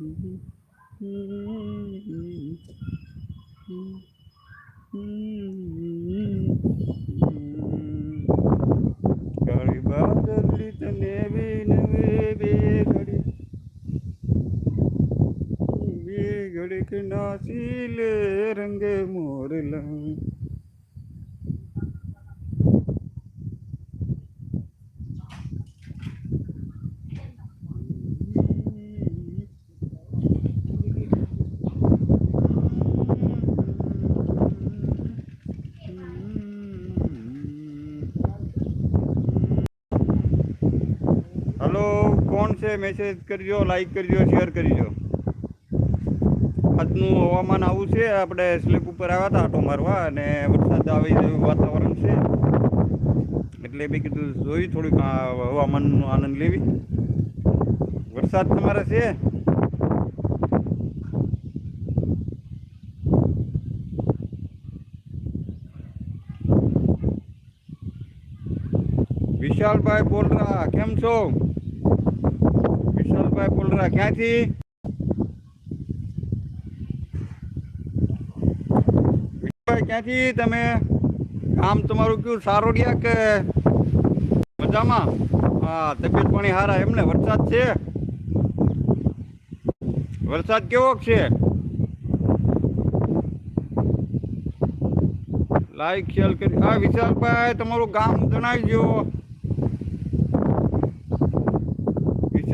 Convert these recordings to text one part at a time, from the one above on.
嗯哼。嗯 છે મેસેજ કરજો લાઈક કરજો શેર કરજો. આજનું હવામાન આવું છે, આપણે સ્લીપ ઉપર આવ્યા હતા, આટો મારવા, અને વરસાદ આવે જેવું વાતાવરણ છે. એટલે મેં કીધું, જોઈ થોડીક હવામાનનો આનંદ લેવી. વરસાદ તમારે છે? વિશાલભાઈ બોલ રહા કેમ છો? બોલ રહા ક્યાંથી? ક્યાંથી તમે? કામ તમારું કયું સારોડિયા કે મજામાં? હા, તબિયત પાણી સારા એમને? વરસાદ છે? વરસાદ કેવો છે? લાઈક, શેર કરી. હા, વિશાલભાઈ, તમારું ગામ જણાવજો.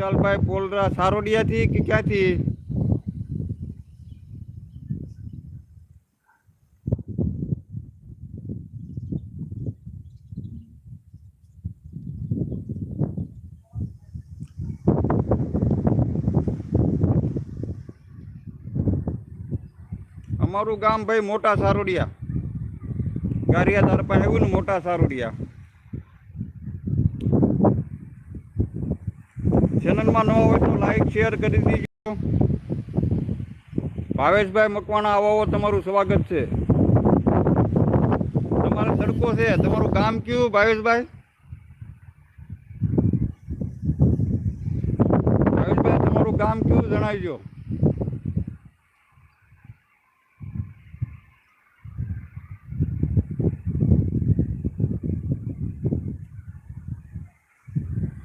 વિશાલભાઈ પોલરા સારોડિયાથી કે ક્યાંથી? અમારું ગામ ભાઈ મોટા સારોડિયા. ગારિયા તાર પાસે આવ્યું ને મોટા સારોડિયા. ચેનલમાં ન હોય તો લાઈક શેર કરી દીજો. ભાવેશભાઈ મકવાણા આવો, તમારું સ્વાગત છે. તમારે તડકો છે, તમારું કામ કયું, ભાવેશભાઈ? ભાવેશભાઈ, તમારું કામ કયું, જણાવજો.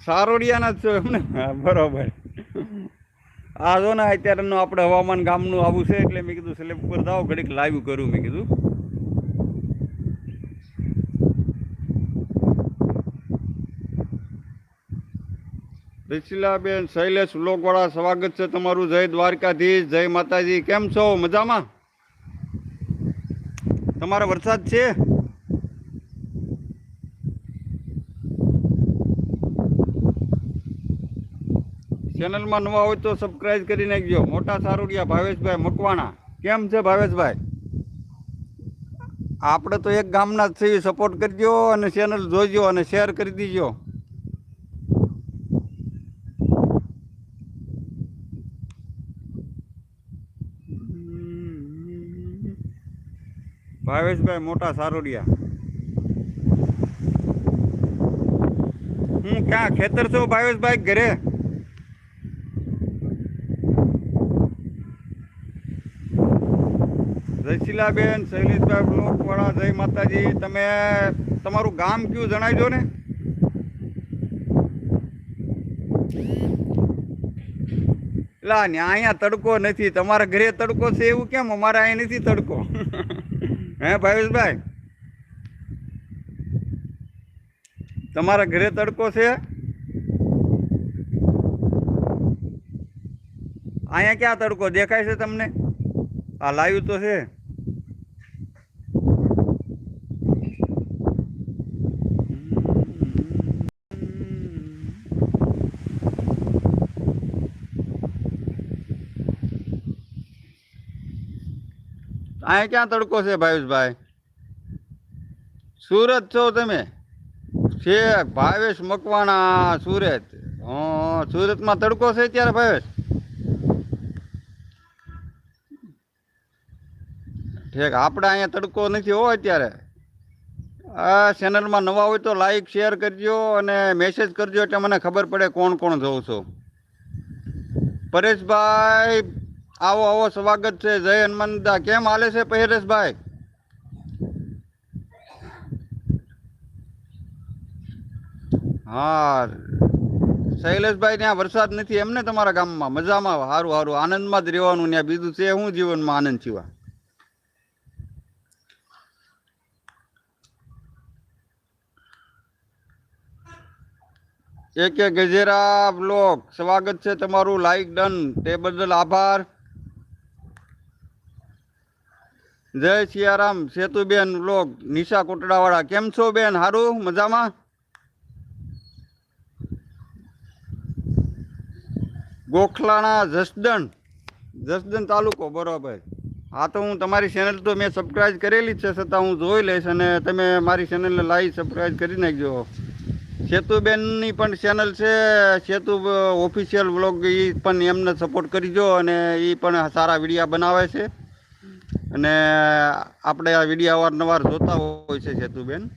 સારોડિયાના જ છો એમને બરોબર. આ જો ને અત્યારનું આપણે હવામાન ગામનું આવું છે એટલે મેં કીધું સ્લેબ ઉપર જાઓ, ઘડીક લાઈવ કરું મેં કીધું. બેન શૈલેષ લોકવાળા સ્વાગત છે તમારું. જય દ્વારકાધીશ, જય માતાજી. કેમ છો? મજામાં? તમારે વરસાદ છે? ચેનલમાં નવા હોય તો સબસ્ક્રાઇબ કરી નાખજો. મોટા સારુડિયા ભાવેશભાઈ મકવાણા. કેમ છે ભાવેશભાઈ? આપણે તો એક ગામના જ છીએ. સપોર્ટ કરજો અને ચેનલ જોજો અને શેર કરી દીજો. ભાવેશભાઈ મોટા સારોડિયા. હું ક્યાં ખેતર છો ભાવેશભાઈ? ઘરે? જયશીલાબેન શૈલેષભાઈ બ્લોકવાળા જય માતાજી. તમે તમારું ગામ કયું જણાવજો ને? લા ને અહીંયા તડકો નથી. તમારા ઘરે તડકો છે એવું કેમ? અમારે અહીંયા નથી તડકો. હે ભાવેશભાઈ? તમારા ઘરે તડકો છે? અહીંયા ક્યાં તડકો દેખાય છે તમને? આ લાવ્યું તો છે. અહીંયા ક્યાં તડકો છે ભાવેશભાઈ? સુરત છો તમે? છે, ભાવેશ મકવાણા, સુરત. હં, સુરતમાં તડકો છે અત્યારે ભાવેશ? ઠીક, આપણે અહીંયા તડકો નથી હો અત્યારે. આ ચેનલમાં નવા હોય તો લાઈક શેર કરજો અને મેસેજ કરજો એટલે મને ખબર પડે કોણ કોણ જોઉં છો. પરેશભાઈ આવો આવો, સ્વાગત છે. જય હનુમાનદા કેમ હાલે છે પહેરેશભાઈ? હા શૈલેષભાઈ ત્યાં વરસાદ નથી એમને તમારા ગામમાં? મજામાં સારું સારું આનંદમાં જ રહેવાનું. ત્યાં બીજું છે શું જીવનમાં આનંદ સિવા એક ગજેરા બ્લોક સ્વાગત છે તમારું. લાઈક ડન તે બદલ આભાર. જય સિયારામ, સેતુબેન લોક, નિશા કોટડાવાળા. કેમ છો બેન? હારું? મજામાં? ગોખલાણા જસદણ. જસદણ તાલુકો, બરોબર. હા, તો હું તમારી ચેનલ તો મેં સબસ્ક્રાઈબ કરેલી છે, છતાં હું જોઈ લઈશ અને તમે મારી ચેનલને લાઈવ સબસ્ક્રાઈબ કરી નાખજો. સેતુબેનની પણ ચેનલ છે, સેતુ ઓફિશિયલ વ્લોગ એ પણ એમને સપોર્ટ કરીજો અને એ પણ સારા વિડીયા બનાવે છે. અને આપણે આ વીડિયો અવારનવાર જોતા હોય છે સેતુબેન.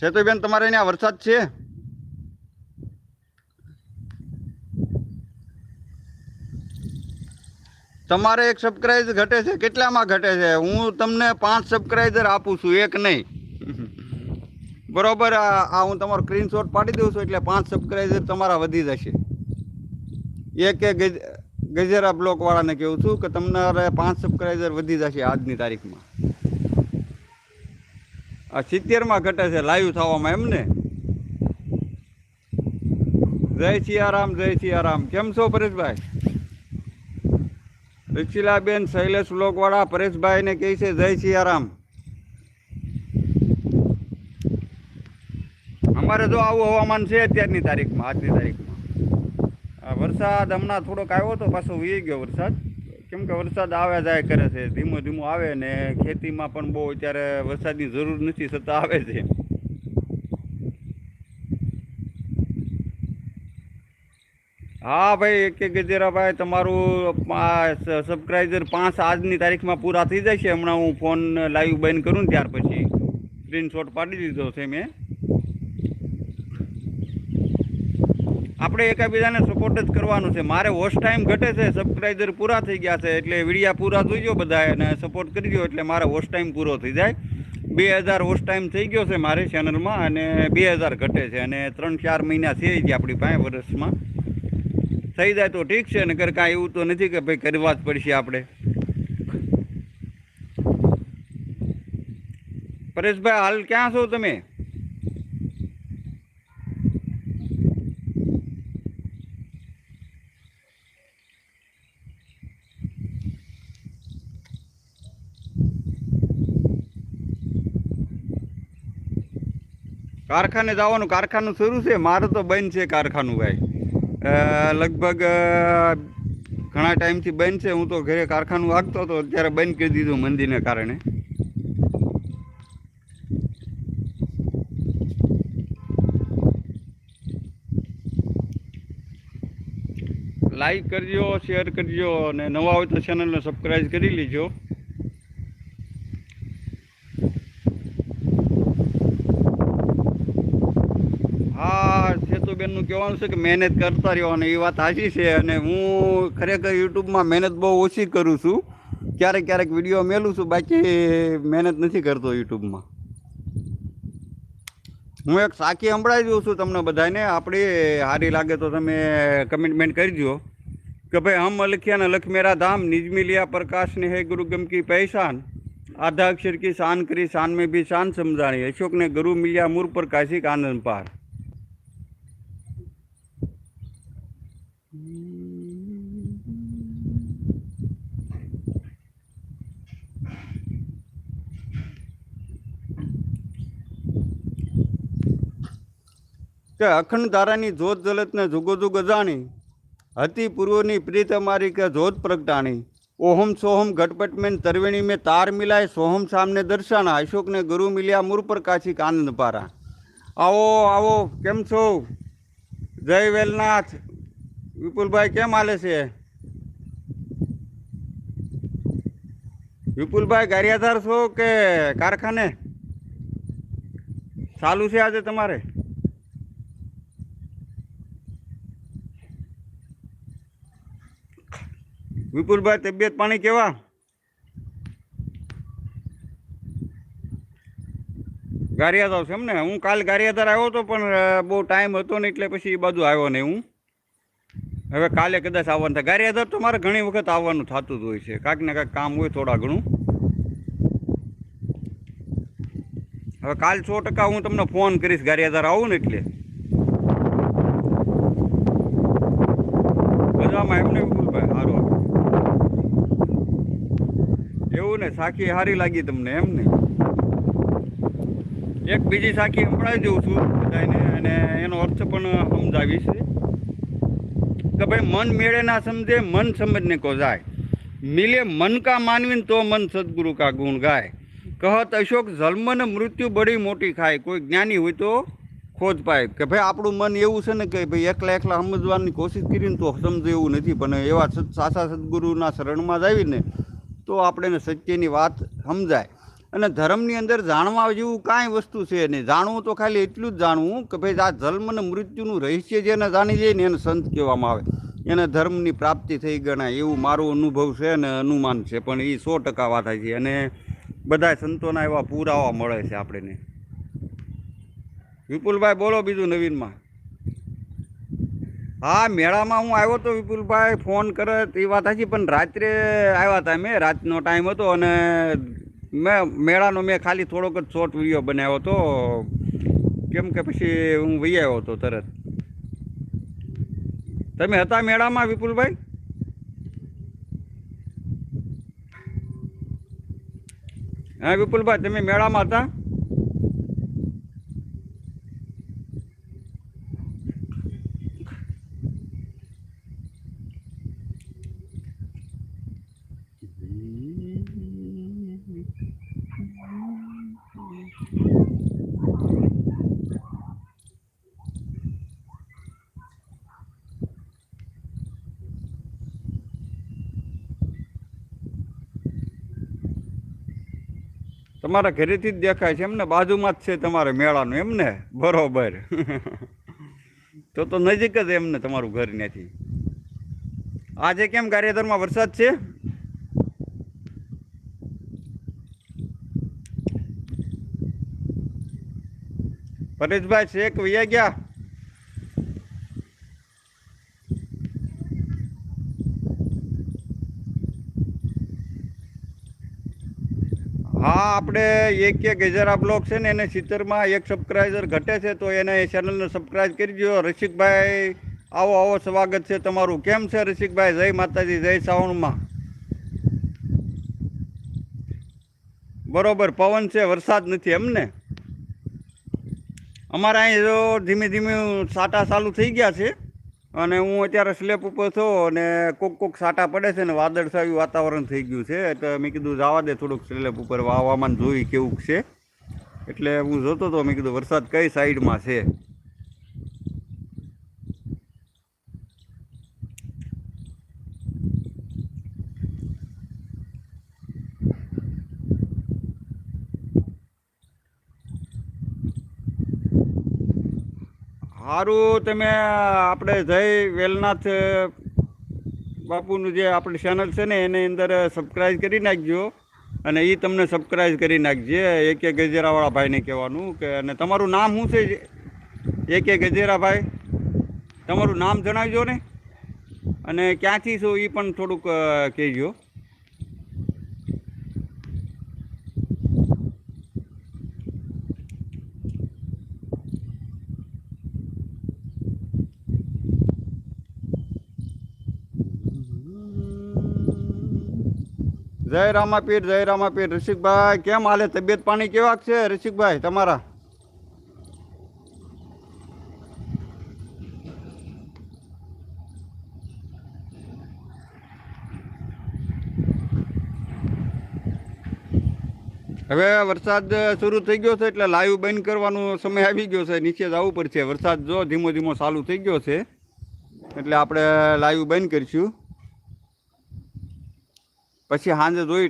સેતુબેન, તમારે ત્યાં વરસાદ છે? તમારે એક સબસ્ક્રાઈબર ઘટે છે? કેટલામાં ઘટે છે? હું તમને પાંચ સબસ્ક્રાઈબર આપું છું, એક નહીં. બરોબર, આ હું તમારો સ્ક્રીનશોટ પાડી દઉં છું, એટલે પાંચ સબસ્ક્રાઈબર તમારા વધી જશે. એક એક ગજેરા બ્લોક વાળાને કહું છું કે તમારે પાંચ સબસ્ક્રાઈબર વધી જશે આજની તારીખમાં. આ સિત્તેરમાં ઘટે છે લાઈવ થવામાં એમને. જય સિયારામ જય સિયારામ. કેમ છો પરેશભાઈ? રિક્ષિલાબેન શૈલેષ બ્લોકવાળા પરેશભાઈને કહે છે જય સિયારામ. અમારે જો આવું હવામાન છે અત્યારની તારીખમાં, આજની તારીખમાં. વરસાદ હમણાં થોડોક આવ્યો તો પાછો વી ગયો વરસાદ. કેમ કે વરસાદ આવે જાય કરે છે, ધીમો ધીમો આવે ને ખેતીમાં પણ બહુ અત્યારે વરસાદની જરૂર નથી છતાં આવે છે. હા ભાઈ, એક એક ગજેરાભાઈ, તમારું સબસ્ક્રાઈબર પાંચ આજની તારીખમાં પૂરા થઈ જાય છે હમણાં હું ફોન લાઈવ બંધ કરું ત્યાર પછી. સ્ક્રીનશોટ પાડી દીધો છે મેં. આપણે એકાબીજાને સપોર્ટ જ કરવાનું છે. મારે વોચ ટાઈમ ઘટે છે સબસ્ક્રાઈબર પૂરા થઈ ગયા છે, એટલે વિડીયા પૂરા જોઈજો બધા અને સપોર્ટ કરજો, એટલે મારે વોચ ટાઈમ પૂરો થઈ જાય. બે હજાર વોચ ટાઈમ થઈ ગયો છે મારી ચેનલમાં અને બે હજાર ઘટે છે અને ત્રણ ચાર મહિના થઈ ગયા આપણી પાસે વર્ષમાં. થઈ જાય તો ઠીક છે, નકર કાંઈ એવું તો નથી કે ભાઈ કરવા જ પડશે આપણે. પરેશભાઈ, હાલ ક્યાં છો તમે? કારખાને જવાનું, કારખાનું શરૂ છે. મારે તો બંધ છે કારખાનું ભાઈ. લગભગ ઘણા ટાઈમથી બંધ છે. હું તો ઘરે કારખાનું વાગતો હતો, અત્યારે બંધ કરી દીધું મંદીને કારણે. લાઈક કરજો શેર કરજો, અને નવા હોય તો ચેનલને સબસ્ક્રાઈબ કરી લેજો હા એમનું કહેવાનું છે કે મહેનત કરતા રહ્યો અને એ વાત સાચી છે અને હું ખરેખર યુટ્યુબમાં મહેનત બહુ ઓછી કરું છું. ક્યારેક ક્યારેક વીડિયો મેલું છું, બાકી મહેનત નથી કરતો યુટ્યુબમાં. હું એક સાખી સંભળાવી દઉં છું તમને બધાને. આપણે સારી લાગે તો તમે કમિટમેન્ટ કરજો કે ભાઈ, હમ અલખ્યા ને લખ ધામ નિજમિલિયા પ્રકાશ ને હે ગુરુ ગમકી પૈસાન પહેચાન. આધા અક્ષર કી શાન કરી, શાન મેં ભી શાન સમજાણી. અશોકને ગુરુ મિલ્યા મૂર પ્રકાશિક આનંદ પાર. કે અખંડ ધારાની જોત જલતને જુગો જુગ અજાણી. હતી પૂર્વની પ્રીત અમારી કે જોત પ્રગટાણી. ઓહમ સોહમ ઘટપટ મેન તરવેણી મેં તાર મિલાય, સોહમ સામને દર્શાના. અશોકને ગુરુ મિલ્યા મૂર પર કાશી આનંદ પારા. આવો આવો, કેમ છો? જય વેલનાથ. વિપુલભાઈ, કેમ હાલે છે? વિપુલભાઈ, ગારિયાધાર છો કે કારખાને? ચાલુ છે આજે તમારે? વિપુલભાઈ, તબિયત પાણી કેવા? ગારિયાધાર છે એમ ને હું કાલ ગારિયાધાર આવ્યો હતો, પણ બહુ ટાઈમ હતો ને એટલે પછી એ બાજુ આવ્યો નહીં હું. હવે કાલે કદાચ આવવાનું થાય. ગારિયાધાર તો મારે ઘણી વખત આવવાનું થતું જ હોય છે. કાંઈક ને કાંઈક કામ હોય થોડા ઘણું. હવે કાલ સો ટકા હું તમને ફોન કરીશ ગારિયાધાર આવું ને એટલે મજામાં એમને વિપુલભાઈ સારું એવું ને સાખી સારી લાગી તમને, એમ ને? એક બીજી સાખી સંભળાવી દઉં છું બધાને અને એનો અર્થ પણ સમજાવીશ. કે ભાઈ, મન મેળે ના સમજે, મન સમજને કો જાય. મિલે મન કા માનવીન તો મન સદગુરુ કા ગુણ ગાય. કહત અશોક જન્મ ને મૃત્યુ બડી મોટી ખાય. કોઈ જ્ઞાની હોય તો ખોજ પાય. કે ભાઈ, આપણું મન એવું છે ને કે ભાઈ, એકલા એકલા સમજવાની કોશિશ કરીને તો સમજે એવું નથી. પણ એવા સાચા સદગુરુના શરણમાં જ આવીને તો આપણે સત્યની વાત સમજાય. અને ધર્મની અંદર જાણવા જેવું કાંઈ વસ્તુ છે નહીં. જાણવું તો ખાલી એટલું જ જાણવું કે ભાઈ આ જન્મ અને મૃત્યુનું રહસ્ય જેને જાણી જાય ને એને સંત કહેવામાં આવે. એને ધર્મની પ્રાપ્તિ થઈ ગણાય એવું મારો અનુભવ છે અને અનુમાન છે. પણ એ સો ટકા વાત છે અને બધા સંતોના એવા પુરાવા મળે છે આપણને. વિપુલભાઈ, બોલો બીજું નવીનમાં. હા, મેળામાં હું આવ્યો તો વિપુલભાઈ ફોન કરે એ વાત હતી પણ રાત્રે આવ્યા હતા મેં રાતનો ટાઈમ હતો અને મેં, મેળાનો મેં ખાલી થોડોક જ શોર્ટ વીડિયો બનાવ્યો હતો. કેમ કે પછી હું વહી આવ્યો હતો તરત. તમે હતા મેળામાં, વિપુલભાઈ? હા, વિપુલભાઈ, તમે મેળામાં હતા? તમારા ઘરેથી જ દેખાય છે. એમને બાજુમાં જ છે તમારે મેળાનું, એમને? બરોબર. તો તો નજીક જ એમને તમારું ઘર નથી આજે કેમ ગારિયાધરમાં વરસાદ છે? પરેશભાઈ શેખ વૈયા ગયા હા આપણે એક એક ગજરા બ્લોક છે ને એને સિત્તેરમાં એક સબસ્ક્રાઈબર ઘટે છે, તો એને ચેનલને સબસ્ક્રાઈબ કરી દો રસિકભાઈ, આવો આવો સ્વાગત છે તમારું. કેમ છે રસિકભાઈ? જય માતાજી, જય શ્રાવણમાં. બરોબર, પવન છે, વરસાદ નથી એમને અમારે અહીં જો ધીમે ધીમે સાટા ચાલુ થઈ ગયા છે. અને હું અત્યારે સ્લેપ ઉપર છો અને કોક કોક સાટા પડે છે ને વાદળછાયું વાતાવરણ થઈ ગયું છે. એટલે મેં કીધું જવા દે થોડુંક સ્લેપ ઉપર હવામાન જોઈ કેવું છે. એટલે હું જોતો હતો મેં કીધું વરસાદ કઈ સાઈડમાં છે? સારું તમે આપણે જય વેલનાથ બાપુનું જે આપણી ચેનલ છે ને, એની અંદર સબસ્ક્રાઈબ કરી નાખજો. અને એ તમને સબસ્ક્રાઈબ કરી નાખજે, એક એક ગજેરાવાળા ભાઈને કહેવાનું કે, અને તમારું નામ શું છે? એક એક ગજેરાભાઈ, તમારું નામ જણાવજો ને. અને ક્યાંથી છો એ પણ થોડુંક કહેજો. જય રામાપીર જય રામાપીર. રસિકભાઈ કેમ હાલે? તબિયત પાણી કેવાક છે રસિકભાઈ તમારા? હવે વરસાદ શરૂ થઈ ગયો છે એટલે લાઈવ બંધ કરવાનો સમય આવી ગયો છે. નીચે જવું પડશે. વરસાદ જો ધીમો ધીમો ચાલુ થઈ ગયો છે, એટલે આપણે લાઈવ બંધ કરીશું. પછી સાંજે જોઈ